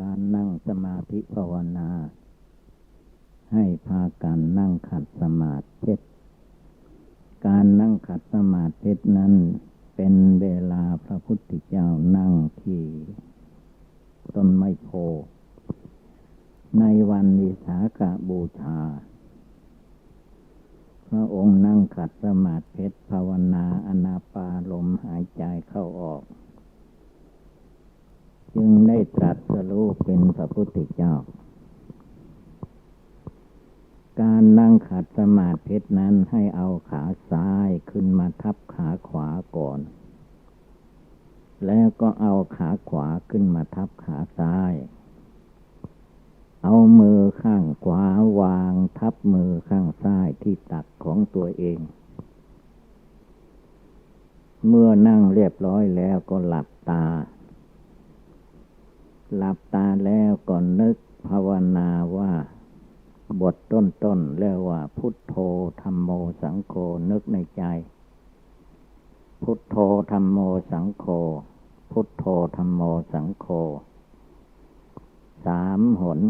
การนั่งสมาธิภาวนา ให้พากันนั่งขัดสมาธิการนั่งขัดสมาธินั้น เป็นเวลาพระพุทธเจ้านั่งที่ต้นไม้โพ ในวันวิสาขบูชา พระองค์นั่งขัดสมาธิภาวนาอนาปาลมหายใจเข้าออก จึงได้ตรัสรู้เป็นพระพุทธเจ้า การนั่งขัดสมาธินั้นให้เอาขาซ้ายขึ้นมาทับขาขวาก่อน แล้วก็เอาขาขวาขึ้นมาทับขาซ้าย เอามือข้างขวาวางทับมือข้างซ้ายที่ตักของตัวเอง เมื่อนั่งเรียบร้อยแล้วก็หลับตา หลับตาแล้วก็นึกภาวนาว่า บทต้นๆเรียกว่า พุทโธธรรมโมสังโฆนึกในใจ พุทโธธรรมโมสังโฆพุทโธธรรมโมสังโฆสามหน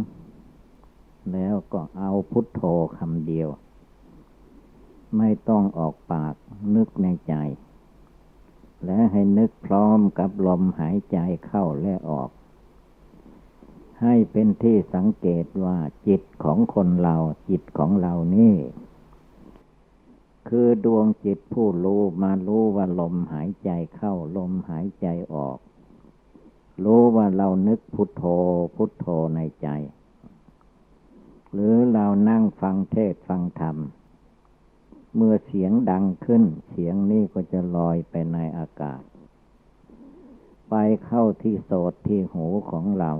แล้วก็เอาพุทโธคำเดียว ไม่ต้องออกปากนึกในใจ และให้นึกพร้อมกับลมหายใจเข้าและออก ให้เป็นที่สังเกตว่าจิตของคนเราจิตของเรานี่ คือดวงจิตผู้รู้มารู้ว่าลมหายใจเข้าลมหายใจออก รู้ว่าเรานึกพุทโธพุทโธในใจ หรือเรานั่งฟังเทศฟังธรรม เมื่อเสียงดังขึ้น เสียงนี้ก็จะลอยไปในอากาศ ไปเข้าที่โสดที่หูของเรา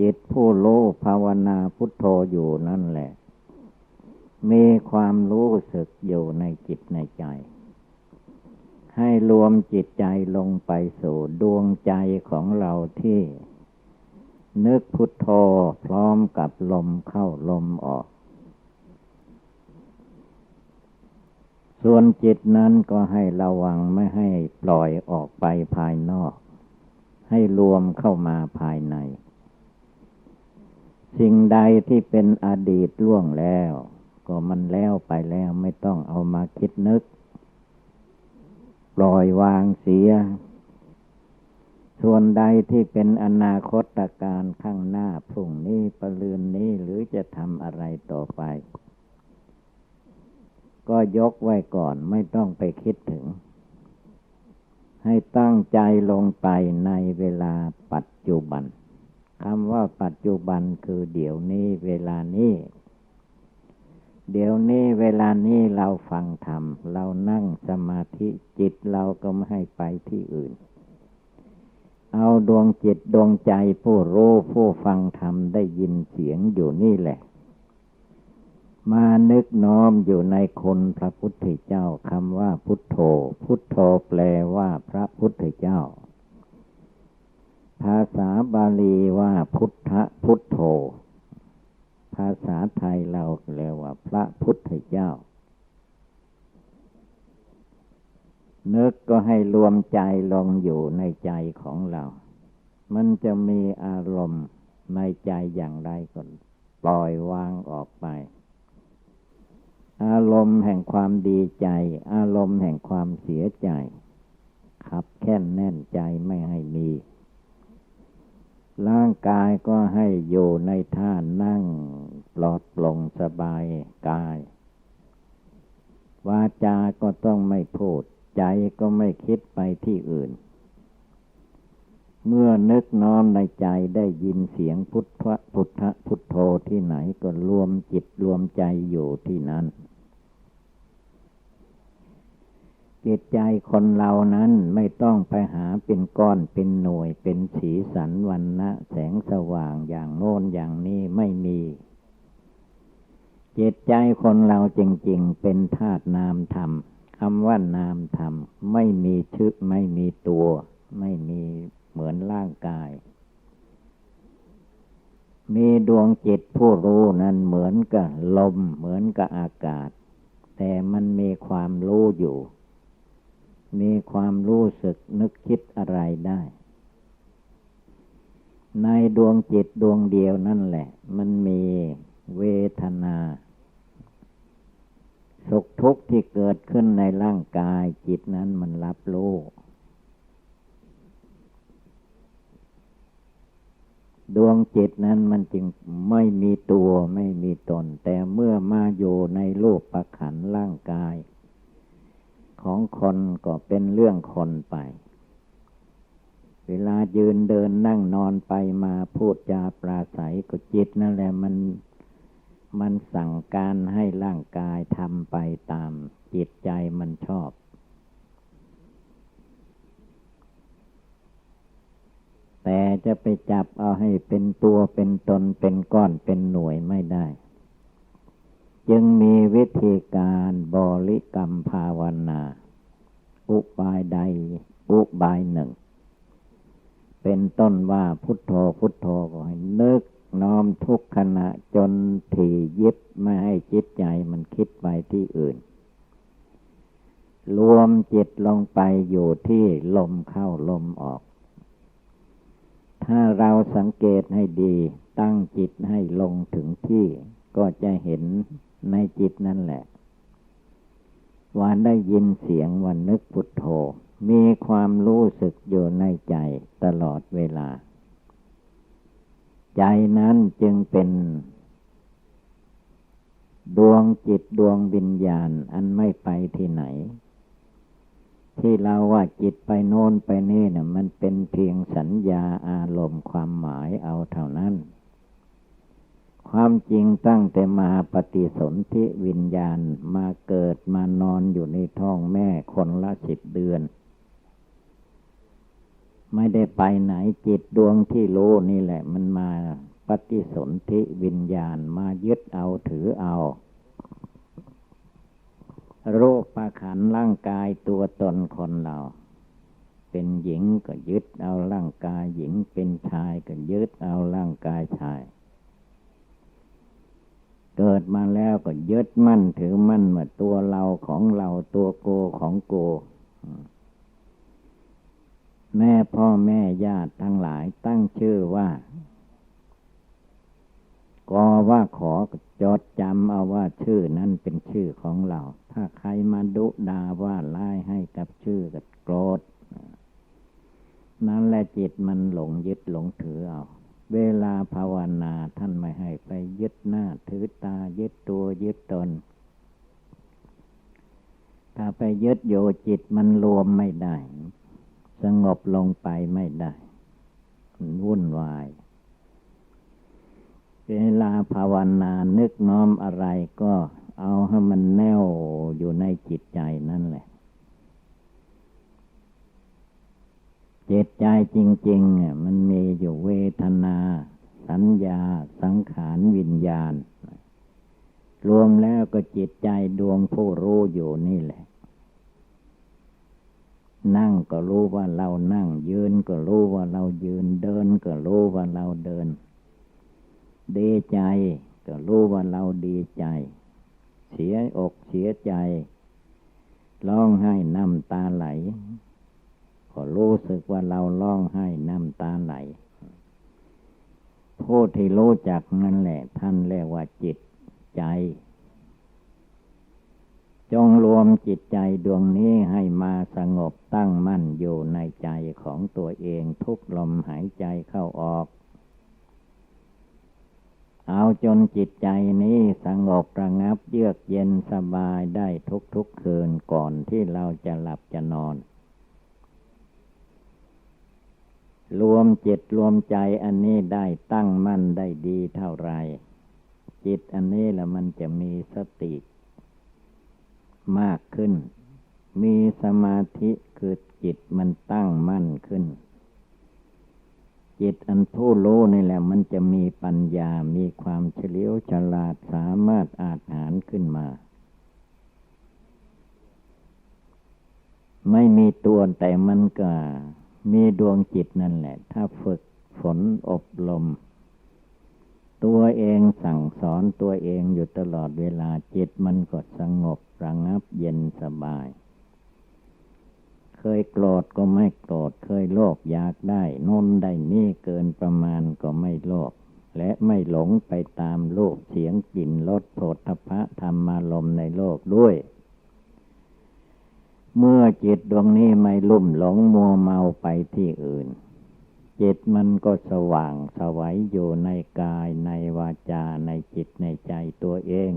จิตผู้รู้ภาวนาพุทโธอยู่นั่นแหละ มีความรู้สึกอยู่ในจิตในใจ ให้รวมจิตใจลงไปสู่ดวงใจของเราที่ นึกพุทโธพร้อมกับลมเข้าลมออก ส่วนจิตนั้นก็ให้ระวังไม่ให้ปล่อยออกไปภายนอก ให้รวมเข้ามาภายใน สิ่งใดที่เป็นอดีตล่วงแล้ว ก็มันแล้วไปแล้วไม่ต้องเอามาคิดนึก ปล่อยวางเสีย ส่วนใดที่เป็นอนาคตการข้างหน้าพรุ่งนี้ปลืนนี้หรือจะทำอะไรต่อไป ก็ยกไว้ก่อนไม่ต้องไปคิดถึง ให้ตั้งใจลงไปในเวลาปัจจุบัน คำว่าปัจจุบันคือเดี๋ยวนี้เวลานี้ เดี๋ยวนี้เวลานี้เราฟังธรรม เรานั่งสมาธิจิตเราก็ไม่ให้ไปที่อื่น เอาดวงจิตดวงใจผู้รู้ผู้ฟังธรรมได้ยินเสียงอยู่นี่แหละ มานึกน้อมอยู่ในคนพระพุทธเจ้าคำว่าพุทโธ พุทโธแปลว่าพระพุทธเจ้า ภาษาบาลีว่าพุทธพุทโธ ภาษาไทยเราเรียกว่า พระพุทธเจ้า นึกก็ให้รวมใจลงอยู่ในใจของเรา มันจะมีอารมณ์ในใจอย่างไรก็ปล่อยวางออกไป อารมณ์แห่งความดีใจ อารมณ์แห่งความเสียใจ ขับแค่นแน่นใจไม่ให้มี ร่างกายก็ให้อยู่ในท่านั่ง ปลอดปลงสบายกาย วาจาก็ต้องไม่พูด ใจก็ไม่คิดไปที่อื่น เมื่อนึกน้อมในใจได้ยินเสียงพุทธพุทธพุทโธที่ไหนก็รวมจิตรวมใจอยู่ที่นั้น จิตใจคนเรานั้นไม่ต้องไปหาเป็นก้อนเป็นหน่วยเป็นสีสันวันนะแสงสว่างอย่างโน้นอย่างนี้ไม่มี จิตใจคนเราจริง ๆ เป็นธาตุนามธรรมคำว่านามธรรมไม่มีชึกไม่มีตัว ไม่มีเหมือนร่างกาย มีดวงจิตผู้รู้นั้นเหมือนกับลม เหมือนกับอากาศ แต่มันมีความรู้อยู่ มีความรู้สึกนึกคิดอะไรได้ ในดวงจิตดวงเดียวนั่นแหละ มันมีเวทนา สุขทุกข์ที่เกิดขึ้นในร่างกายจิตนั้นมันรับรู้ดวงจิตนั้นมันจึงไม่มีตัวไม่มีตน แต่เมื่อมาอยู่ในรูปประขันร่างกาย ของคนก็เป็นเรื่องคนไป เวลายืนเดินนั่งนอนไปมาพูดจาปราศัยก็จิตนั่นแหละมันมันสั่งการให้ร่างกายทำไปตามจิตใจมันชอบ แต่จะไปจับเอาให้เป็นตัวเป็นตนเป็นก้อนเป็นหน่วยไม่ได้ จึงมีวิธีการบริกรรมภาวนา อุบายใด อุบายหนึ่ง เป็นต้นว่าพุทโธพุทโธก็ให้นึกน้อมทุกขณะจนถี่ยิบไม่ให้จิตใจมันคิดไปที่อื่น รวมจิตลงไปอยู่ที่ลมเข้าลมออก ถ้าเราสังเกตให้ดีตั้งจิตให้ลงถึงที่ก็จะเห็น ในจิตนั่นแหละว่าได้ยินเสียงวันนึกพุทโธ มีความรู้สึกอยู่ในใจตลอดเวลา ใจนั้นจึงเป็นดวงจิตดวงวิญญาณอันไม่ไปที่ไหน ที่เราว่าจิตไปโน่นไปนี่เนี่ยมันเป็นเพียงสัญญาอารมณ์ความหมายเอาเท่านั้น ความจริงตั้งแต่มาปฏิสนธิวิญญาณมาเกิดมานอนอยู่ในท้องแม่คนละสิบเดือน ไม่ได้ไปไหนจิตดวงที่รู้นี่แหละ มันมาปฏิสนธิวิญญาณมายึดเอาถือเอาโรคประขันร่างกายตัวตนคนเรา เป็นหญิงก็ยึดเอาร่างกายหญิงเป็นชายก็ยึดเอาร่างกายชาย เกิดมาแล้วก็ยึดมั่นถือมั่นว่าตัวเราของเราตัวโกของโก แม่พ่อแม่ญาติทั้งหลายตั้งชื่อว่าก็ว่าขอจดจำเอาว่าชื่อนั้นเป็นชื่อของเรา ถ้าใครมาดุดาว่าไล่ให้กับชื่อกับโกรธ นั่นแหละจิตมันหลงยึดหลงถือเอา เวลาภาวนาท่านไม่ให้ไปยึดหน้าถือตายึดตัวยึดตน ถ้าไปยึดโยจิตมันรวมไม่ได้ สงบลงไปไม่ได้วุ่นวาย เวลาภาวนานึกน้อมอะไรก็เอาให้มันแน่วอยู่ในจิตใจนั่นแหละ จิตใจจริงๆมันมีอยู่เวทนา สัญญา สังขารวิญญาณ รวมแล้วก็จิตใจดวงผู้รู้อยู่นี่แหละ นั่งก็รู้ว่าเรานั่ง ยืนก็รู้ว่าเรายืน เดินก็รู้ว่าเราเดิน ดีใจก็รู้ว่าเราดีใจ เสียอกเสียใจ ร้องไห้น้ำตาไหล ก็รู้สึกว่าเราร้องไห้น้ำตาไหลผู้ที่รู้จักนั่นแหละ ท่านเรียกว่าจิตใจ จงรวมจิตใจดวงนี้ให้มาสงบตั้งมั่นอยู่ในใจของตัวเองทุกลมหายใจเข้าออก เอาจนจิตใจนี้สงบระงับเยือกเย็นสบายได้ทุกทุกคืนก่อนที่เราจะหลับจะนอน รวมจิตรวมใจอันนี้ได้ตั้งมั่นได้ดีเท่าไร จิตอันนี้ละมันจะมีสติ มากขึ้น มีสมาธิคือจิตมันตั้งมั่นขึ้น จิตอันผู้รู้นี่แหละ มันจะมีปัญญา มีความเฉลียวฉลาดสามารถอาจหารขึ้นมา ไม่มีตัวแต่มันก็ มีดวงจิตนั่นแหละ ถ้าฝึกฝนอบรม ตัวเองสั่งสอนตัวเองอยู่ตลอดเวลาจิตมันก็สงบระงับเย็นสบาย เคยโกรธก็ไม่โกรธเคยโลภอยากได้นนได้นี่เกินประมาณก็ไม่โลภและไม่หลงไปตามโลกเสียงกลิ่นรสโผฏฐพะธรรมารมในโลกด้วย เมื่อจิตดวงนี้ไม่ลุ่มหลงมัวเมาไปที่อื่น จิตมันก็สว่างสวัยอยู่ในกายในวาจาในจิตในใจตัวเอง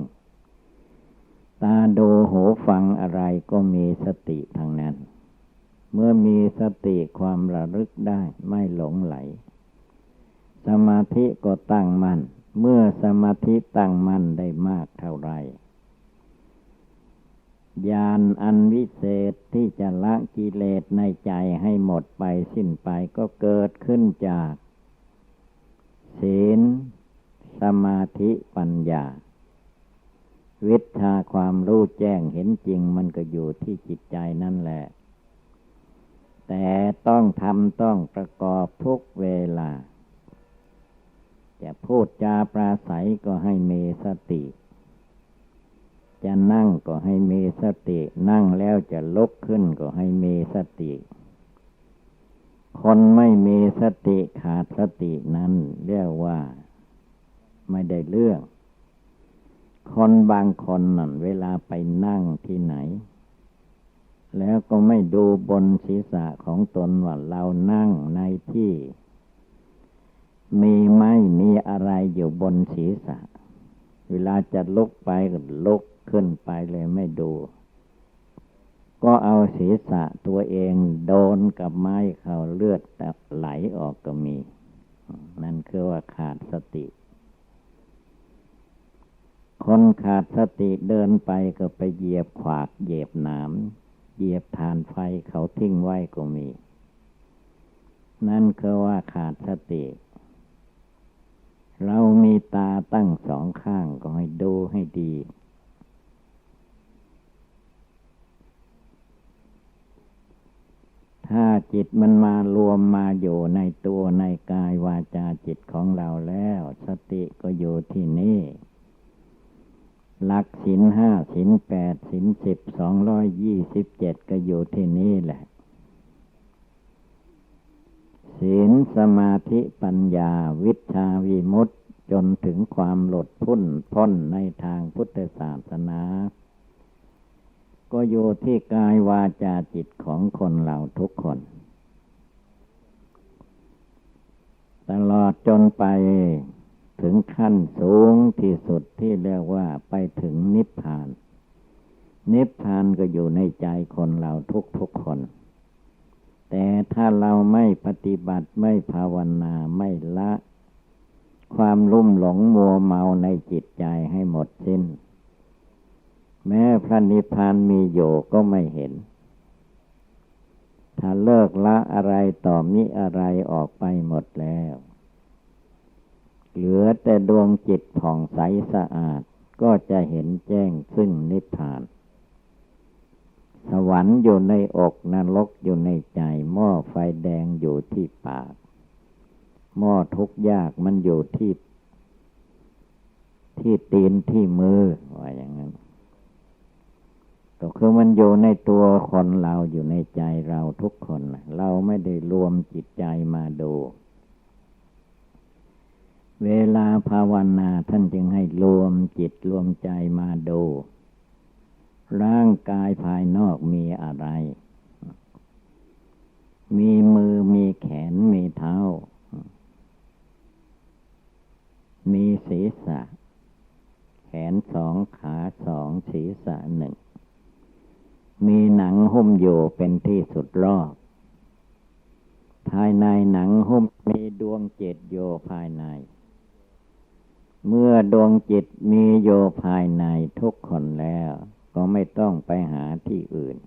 ตาดูหูฟังอะไรก็มีสติทางนั้น เมื่อมีสติความระลึกได้ไม่หลงไหล สมาธิก็ตั้งมัน่นเมื่อสมาธิตั้งมั่นได้มากเท่าไร ญาณอันวิเศษที่จะละกิเลสในใจให้หมดไปสิ้นไปก็เกิดขึ้นจาก ศีล สมาธิปัญญา วิชาความรู้แจ้งเห็นจริงมันก็อยู่ที่จิตใจนั่นแหละ แต่ต้องทำต้องประกอบทุกเวลา จะพูดจาปราศัยก็ให้เมสติ จะนั่งก็ให้มีสติ นั่งแล้วจะลุกขึ้นก็ให้มีสติ คนไม่มีสติขาดสตินั้นเรียกว่าไม่ได้เรื่อง คนบางคนนั่นเวลาไปนั่งที่ไหน แล้วก็ไม่ดูบนศีรษะของตนว่าเรานั่งในที่ มีไม่มีอะไรอยู่บนศีรษะเวลาจะลุกไปก็ลุก ขึ้นไปเลยไม่ดู ก็เอาศีรษะตัวเองโดนกับไม้เขาเลือดไหลออกก็มี นั่นคือว่าขาดสติ คนขาดสติเดินไปก็ไปเหยียบขวากเหยียบหนามเหยียบฐานไฟเขาทิ้งไว้ก็มี นั่นคือว่าขาดสติ เรามีตาตั้งสองข้างก็ให้ดูให้ดี ถ้าจิตมันมารวมมาอยู่ในตัวในกายวาจาจิตของเราแล้ว สติก็อยู่ที่นี่หลักสินห้าสินแปดสินสิบสองร้อยยี่สิบเจ็ดก็อยู่ที่นี่แหละศีลสมาธิปัญญาวิชาวิมุตตจนถึงความหลดพ้นพ้นในทางพุทธศาสนา ก็อยู่ที่กายวาจาจิตของคนเราทุกคน ตลอดจนไปถึงขั้นสูงที่สุดที่เรียกว่าไปถึงนิพพาน นิพพานก็อยู่ในใจคนเราทุกทุกคน แต่ถ้าเราไม่ปฏิบัติไม่ภาวนาไม่ละ ความลุ่มหลงมัวเมาในจิตใจให้หมดสิ้น แม้พระนิพพานมีอยู่ก็ไม่เห็น ถ้าเลิกละอะไรต่อมิอะไรออกไปหมดแล้ว เหลือแต่ดวงจิตผ่องใสสะอาดก็จะเห็นแจ้งซึ่งนิพพาน สวรรค์อยู่ในอกนรกอยู่ในใจ หม้อไฟแดงอยู่ที่ปาก หม้อทุกยากมันอยู่ที่ ที่ตีนที่มือว่าอย่างนั้น ก็คือมันอยู่ในตัวคนเราอยู่ในใจเราทุกคน เราไม่ได้รวมจิตใจมาดู เวลาภาวนาท่านจึงให้รวมจิตรวมใจมาดู ร่างกายภายนอกมีอะไร มีมือมีแขนมีเท้า มีศีรษะ แขนสองขาสองศีรษะหนึ่ง มี หุ้มอยู่เป็นที่สุดรอบ ภายในหนังหุ้มมีดวงเจตโยภายใน เมื่อดวงจิตมีโยภายในทุกคนแล้วก็ไม่ต้องไปหาที่อื่น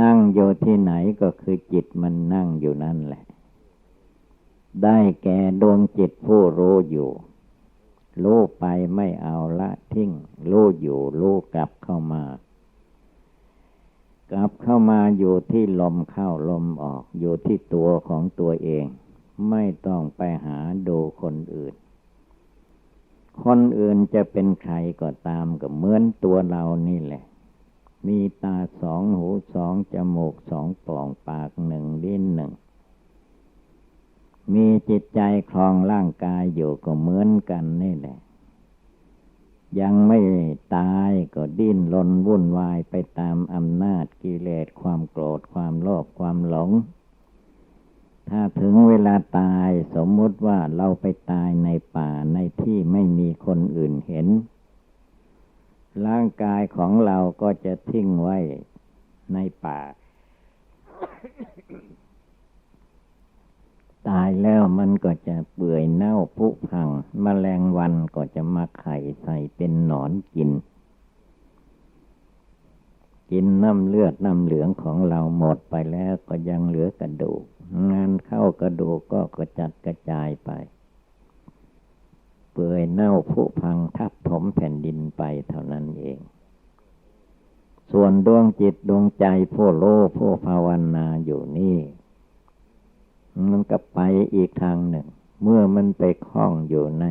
นั่งโยที่ไหนก็คือจิตมันนั่งอยู่นั่นแหละ ได้แก่ดวงจิตผู้รู้อยู่รู้ไปไม่เอาละทิ้งรู้อยู่รู้กลับเข้ามา กลับเข้ามาอยู่ที่ลมเข้าลมออกอยู่ที่ตัวของตัวเอง ไม่ต้องไปหาดูคนอื่น คนอื่นจะเป็นใครก็ตามก็เหมือนตัวเรานี่แหละ มีตาสองหูสองจมูกสองปล่องปากหนึ่งลิ้นหนึ่ง มีจิตใจครองร่างกายอยู่ก็เหมือนกันนี่แหละ ยังไม่ตายก็ดิ้นรนวุ่นวายไปตามอำนาจกิเลสความโกรธความโลภความหลง ถ้าถึงเวลาตายสมมติว่าเราไปตายในป่าในที่ไม่มีคนอื่นเห็น ร่างกายของเราก็จะทิ้งไว้ในป่า แล้วมันก็จะเปื่อยเน่าผุพังมแมลงวันก็จะมาไข่ใส่เป็นหนอนกิน กินน้ำเลือดน้ำเหลืองของเราหมดไปแล้วก็ยังเหลือกระดูก งานเข้ากระดูกก็กระจัดกระจายไป เปื่อยเน่าผุพังทับถมแผ่นดินไปเท่านั้นเองส่วนดวงจิตดวงใจผู้โลผู้ภาวนาอยู่นี่ มันก็ไปอีกทางหนึ่ง เมื่อมันไปคล้องอยู่ใน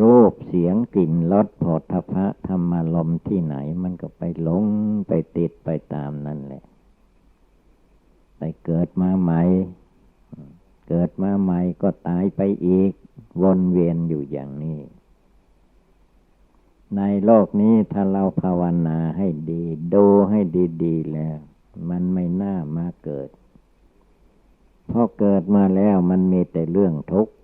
รูปเสียงกลิ่นรสโผฏฐะธรรมลมที่ไหน มันก็ไปหลงไปติดไปตามนั่นแหละ ไปเกิดมาใหม่ เกิดมาใหม่ก็ตายไปอีก วนเวียนอยู่อย่างนี้ในโลกนี้ถ้าเราภาวนาให้ดี ดูให้ดี ๆ แล้ว มันไม่น่ามาเกิด พอเกิดมาแล้วมันมีแต่เรื่องทุกข์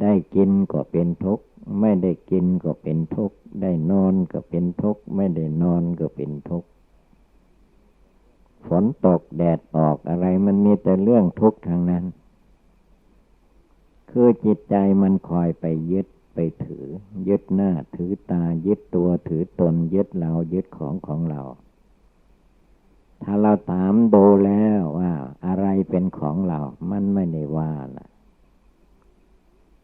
ได้กินก็เป็นทุกข์ ไม่ได้กินก็เป็นทุกข์ ได้นอนก็เป็นทุกข์ ไม่ได้นอนก็เป็นทุกข์ ฝนตกแดดออกอะไรมันมีแต่เรื่องทุกข์ทางนั้น คือจิตใจมันคอยไปยึดไปถือ ยึดหน้าถือตายึดตัวถือตนยึดเรายึดของของเรา ถ้าเราถามดูแล้วว่าอะไรเป็นของเรา มันไม่ได้ว่าล่ะ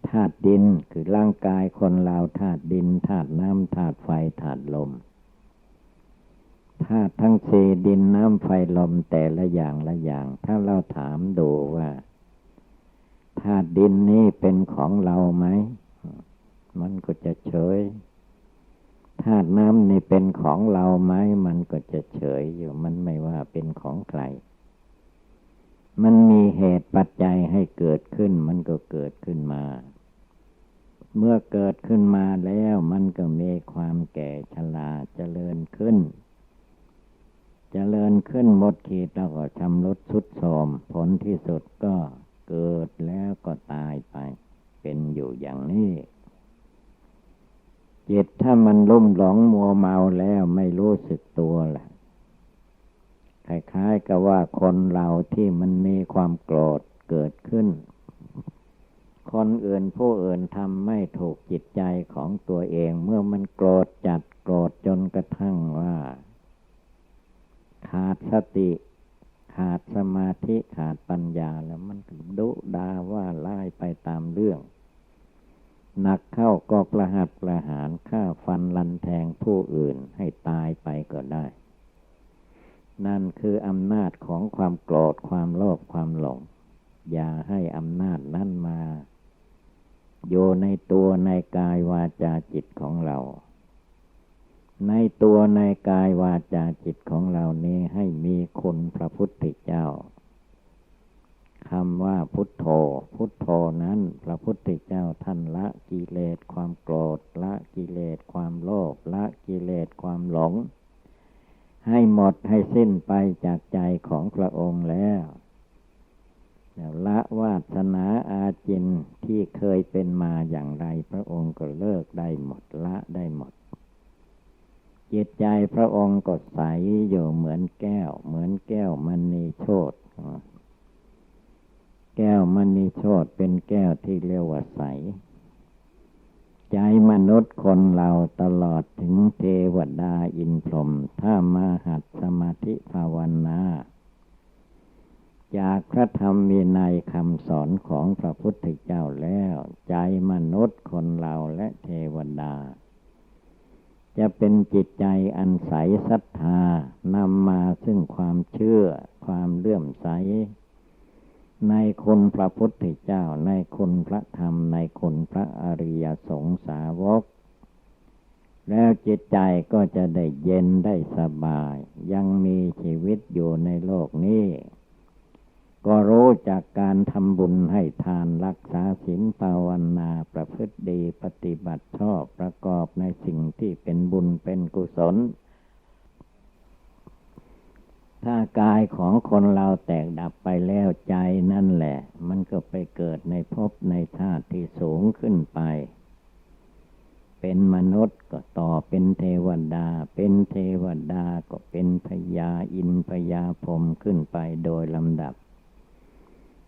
ธาตุดินคือร่างกายคนเราธาตุดินธาตุน้ำธาตุไฟธาตุลมธาตุทั้งสีดินน้ำไฟลมแต่ละอย่างละอย่าง ถ้าเราถามดูว่าธาตุดินนี้เป็นของเราไหม มันก็จะเฉย ธาตุน้ำนี่เป็นของเราไหมมันก็จะเฉยอยู่ มันไม่ว่าเป็นของใคร มันมีเหตุปัจจัยให้เกิดขึ้น มันก็เกิดขึ้นมา เมื่อเกิดขึ้นมาแล้วมันก็มีความแก่ชราเจริญขึ้นเจริญขึ้นหมดขีดแล้วก็ชำรุดสุดโทมผลที่สุดก็เกิดแล้วก็ตายไป เป็นอยู่อย่างนี้ จิตถ้ามันลุ่มหลงมัวเมาแล้วไม่รู้สึกตัวแหละคล้ายๆกับว่าคนเราที่มันมีความโกรธเกิดขึ้น คนอื่นผู้อื่นทำไม่ถูกจิตใจของตัวเอง เมื่อมันโกรธจัดโกรธจนกระทั่งว่า ขาดสติ ขาดสมาธิขาดปัญญาแล้วมันดุดาว่าไล่ไปตามเรื่อง หนักเข้าก็ประหัตประหารฆ่าฟันลันแทงผู้อื่นให้ตายไปก็ได้ นั่นคืออำนาจของความโกรธความโลภความหลง อย่าให้อำนาจนั้นมา โยในตัวในกายวาจาจิตของเรา ในตัวในกายวาจาจิตของเรานี้ให้มีคุณพระพุทธเจ้า คำว่าพุทโธ พุทโธนั้น พระพุทธเจ้าท่านละกิเลสความโกรธ ละกิเลสความโลภ ละกิเลสความหลง ให้หมดให้สิ้นไปจากใจของพระองค์แล้วละวาสนาอาจินที่เคยเป็นมาอย่างไร พระองค์ก็เลิกได้หมดละได้หมด จิตใจพระองค์ก็ใสอยู่เหมือนแก้ว เหมือนแก้วมณีโชต แก้วมณีโชตเป็นแก้วที่เรียกว่าใส ใจมนุษย์คนเราตลอดถึงเทวดาอินพรหมถ้ามาหัดสมาธิภาวนาจากพระธรรมมีในคำสอนของพระพุทธเจ้าแล้ว ใจมนุษย์คนเราและเทวดา จะเป็นจิตใจอันใสศรัทธานำมาซึ่งความเชื่อ ความเลื่อมใส ในคุณพระพุทธเจ้า ในคุณพระธรรม ในคุณพระอริยสงสาวก แล้วจิตใจก็จะได้เย็นได้สบาย ยังมีชีวิตอยู่ในโลกนี้ ก็รู้จากการทำบุญให้ทานรักษาศีลภาวนาประพฤติดีปฏิบัติชอบประกอบในสิ่งที่เป็นบุญเป็นกุศล ถ้ากายของคนเราแตกดับไปแล้วใจนั่นแหละ มันก็ไปเกิดในภพในชาติที่สูงขึ้นไป เป็นมนุษย์ก็ต่อเป็นเทวดา เป็นเทวดาก็เป็นพญาอินพญาพรมขึ้นไปโดยลำดับ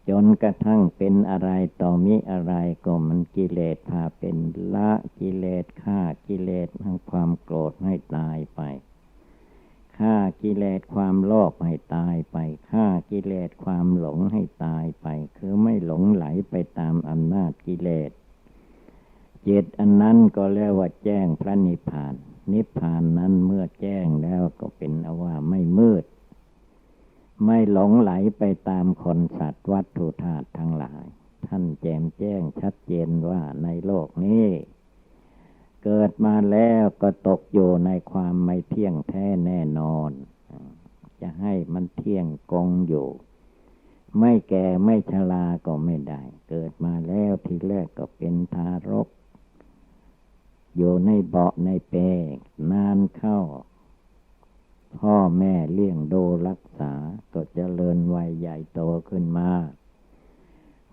จนกระทั่งเป็นอะไรต่อมิอะไรก็มันกิเลสพาเป็นละกิเลสฆ่ากิเลสทั้งความโกรธให้ตายไป ฆ่ากิเลสความโลภให้ตายไปฆ่ากิเลสความหลงให้ตายไป คือไม่หลงไหลไปตามอำนาจกิเลสจิตอันนั้นก็เรียกว่าแจ้งพระนิพพาน นิพพานนั้นเมื่อแจ้งแล้วก็เป็นอว่าไม่มืด ไม่หลงไหลไปตามคนสัตว์วัตถุธาตุทั้งหลาย ท่านแจมแจ้งชัดเจนว่าในโลกนี้ เกิดมาแล้วก็ตกอยู่ในความไม่เที่ยงแท้แน่นอน จะให้มันเที่ยงกงอยู่ ไม่แก่ไม่ชราก็ไม่ได้ เกิดมาแล้วทีแรกก็เป็นทารก อยู่ในเบาะในเปนานเข้า พ่อแม่เลี้ยงดูรักษาก็จเจริญวัยใหญ่โตขึ้นมา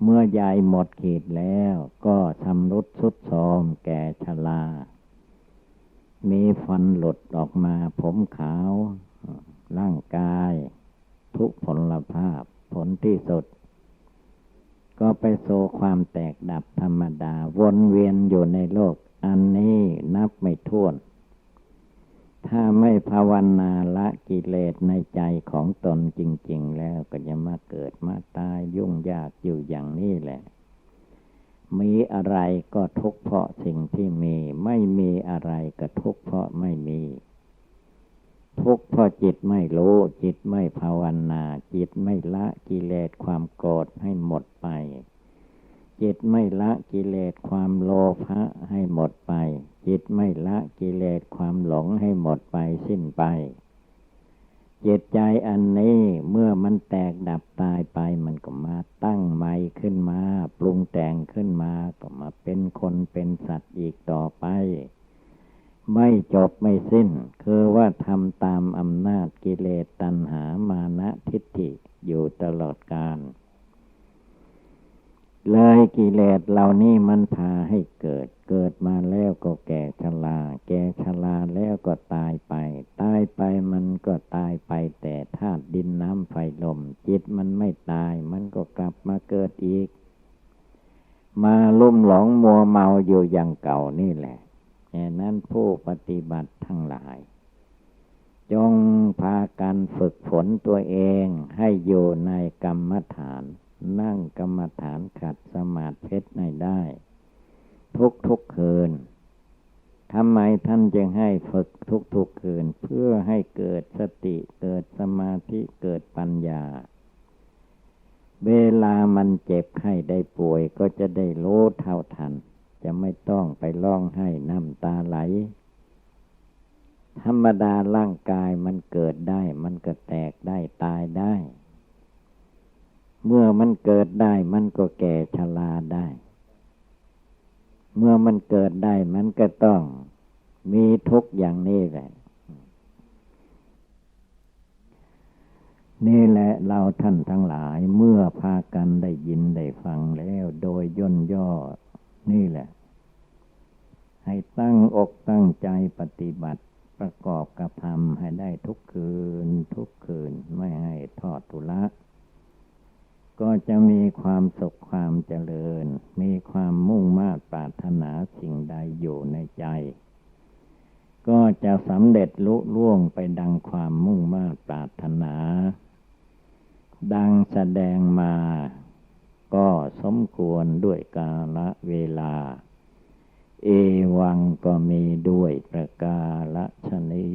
เมื่อยายหมดขีดแล้วก็ทำรุดสุดโทมแก่ชรา มีฟันหลุดออกมาผมขาว ร่างกาย ทุกผลภาพผลที่สุด ก็ไปโซความแตกดับธรรมดา วนเวียนอยู่ในโลก อันนี้นับไม่ถ้วน ถ้าไม่ภาวนาละกิเลสในใจของตนจริง ๆ แล้วก็จะมาเกิดมาตายยุ่งยากอยู่อย่างนี้แหละ มีอะไรก็ทุกข์เพราะสิ่งที่มี ไม่มีอะไรก็ทุกข์เพราะไม่มี ทุกข์เพราะจิตไม่รู้ จิตไม่ภาวนา จิตไม่ละกิเลสความโกรธให้หมดไป จิตไม่ละกิเลสความโลภะให้หมดไป จิตไม่ละกิเลสความหลงให้หมดไปสิ้นไป จิตใจอันนี้เมื่อมันแตกดับตายไปมันก็มาตั้งใหม่ขึ้นมา ปรุงแต่งขึ้นมาก็มาเป็นคนเป็นสัตว์อีกต่อไป ไม่จบไม่สิ้น คือว่าทำตามอำนาจกิเลสตัณหามานะทิฏฐิอยู่ตลอดกาล เลยกิเลสเหล่านี้มันพาให้เกิด เกิดมาแล้วก็แก่ชราแก่ชราแล้วก็ตายไป ตายไปมันก็ตายไป แต่ธาตุดินน้ำไฟลม จิตมันไม่ตาย มันก็กลับมาเกิดอีก มาลุ่มหลงมัวเมาอยู่อย่างเก่านี่แหละแค่นั้นผู้ปฏิบัติทั้งหลาย จงพากันฝึกฝนตัวเองให้อยู่ในกรรมฐาน นั่งกรรมฐานขัดสมาธิในได้ ทุกทุกคืนทำไมท่านจึงให้ฝึกทุกทุกคืน เพื่อให้เกิดสติเกิดสมาธิเกิดปัญญา เวลามันเจ็บไข้ได้ป่วยก็จะได้รู้เท่าทัน จะไม่ต้องไปร้องให้น้ำตาไหล ธรรมดาร่างกายมันเกิดได้ มันก็แตกได้ตายได้ เมื่อมันเกิดได้มันก็แก่ชราได้ เมื่อมันเกิดได้มันก็ต้องมีทุกอย่างนี้แหละ นี่แหละเราท่านทั้งหลายเมื่อพากันได้ยินได้ฟังแล้ว โดยย่นย่อ นี่แหละ ให้ตั้งอกตั้งใจปฏิบัติประกอบกับธรรมให้ได้ทุกคืน ทุกคืนไม่ให้ทอดทุละ ก็จะมีความสุขความเจริญ มีความมุ่งมา่ปรารถนาสิ่งใดอยู่ในใจ ก็จะสำเร็จลุล่วงไปดังความมุ่งมา่ปรารถนา ดังแสดงมา ก็สมควรด้วยกาลเวลา เอวังก็มีด้วยประกาศชนี